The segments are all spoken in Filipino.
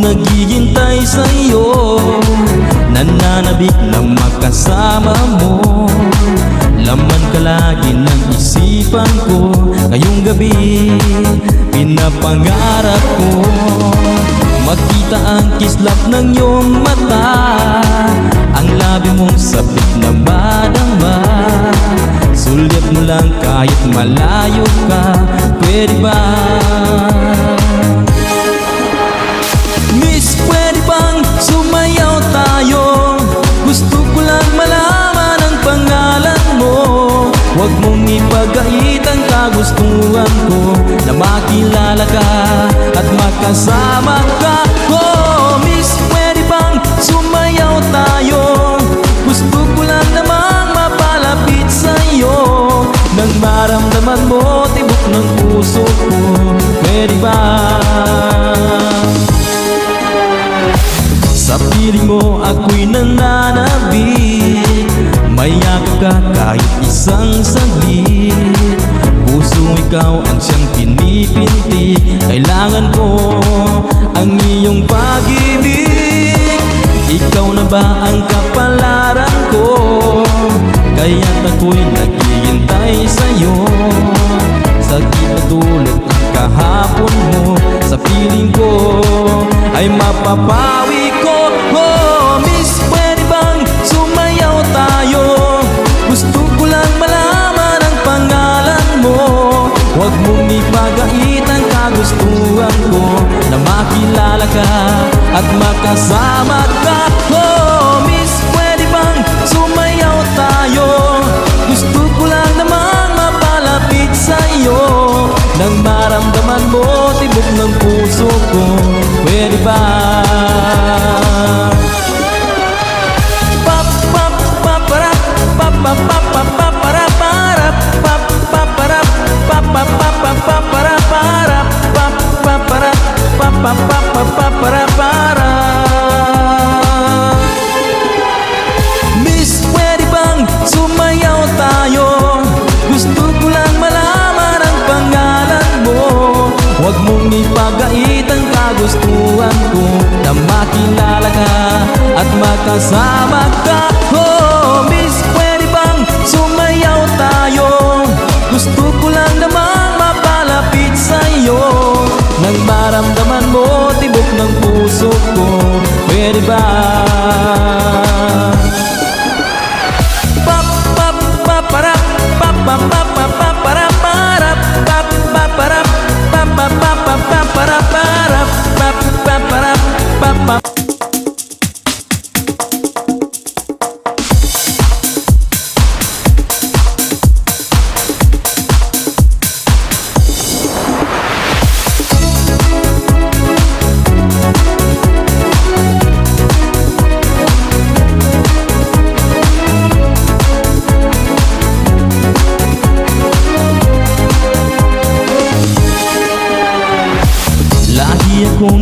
naghihintay sa'yo. Nananabik na makasama mo. Laman ka lagi ng isipan ko. Ngayong gabi, pinapangarap ko. Makita ang kislap ng iyong mata. Ang labi mong sabik na badama Sulyap mo lang kahit malayo ka. Pwede ba? Huwag mong ipagait ang kagustuhan ko. Na makilala ka at makasama ka Oh, Miss, pwede bang sumayaw tayo? Gusto ko lang namang mapalapit sa'yo. Nang maramdaman mo tibok ng puso ko. Pwede ba? Sa piling mo ako'y nananabik Mayakap ka kahit isang saglit. Puso ikaw ang siyang pinipinti. Kailangan ko ang iyong pag-ibig. Ikaw na ba ang kapalaran ko? Kaya't ako'y naghihintay sa'yo. Sakit na tulad ng kahapon mo Sa piling ko ay mapapawi ko Na makilala ka at makasama ka. Oh, at makasama ka Miss, pwede bang sumayaw tayo? Gusto ko lang namang mapalapit sa'yo Nang maramdaman mo tibok ng puso ko Pwede ba?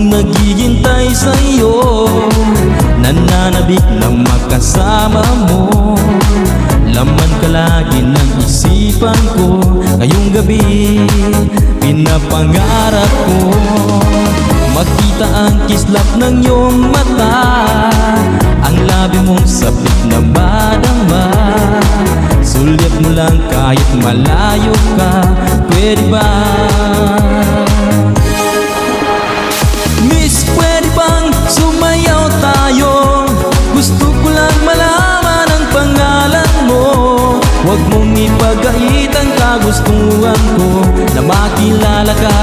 Naghihintay sa'yo. Nananabik na makasama mo. Laman ka lagi ng isipan ko. Ngayong gabi Pinapangarap ko. Makita ang kislap ng iyong mata. Ang labi mong sabik na madama. Sulyap mo lang kahit malayo ka. Pwede ba? Kagustuhan ko Na makilala ka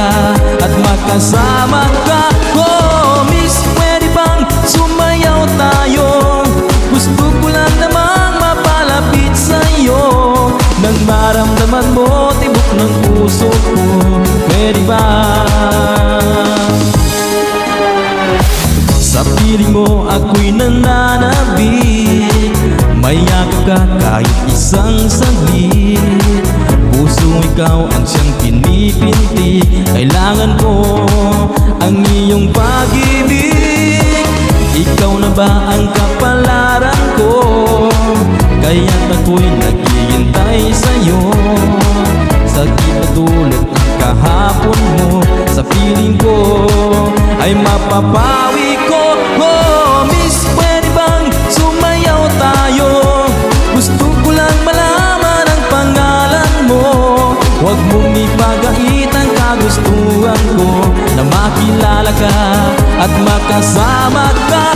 at makasama ka Oh, Miss, pwede bang sumayaw tayo? Gusto ko lang namang mapalapit sa'yo Nang maramdaman mo tibok ng puso ko Pwede ba? Sa piling mo ako'y nananabik Mayakap ka kahit isang saglit Puso ikaw ang siyang pinipinti Kailangan ko ang iyong pag-ibig Ikaw na ba ang kapalaran ko? Kaya't ako'y naghihintay sa'yo Sakit na tulad ng kahapon mo Sa piling ko ay mapapawi Huwag mong ipagait ang kagustuhan ko Na makilala ka at makasama ka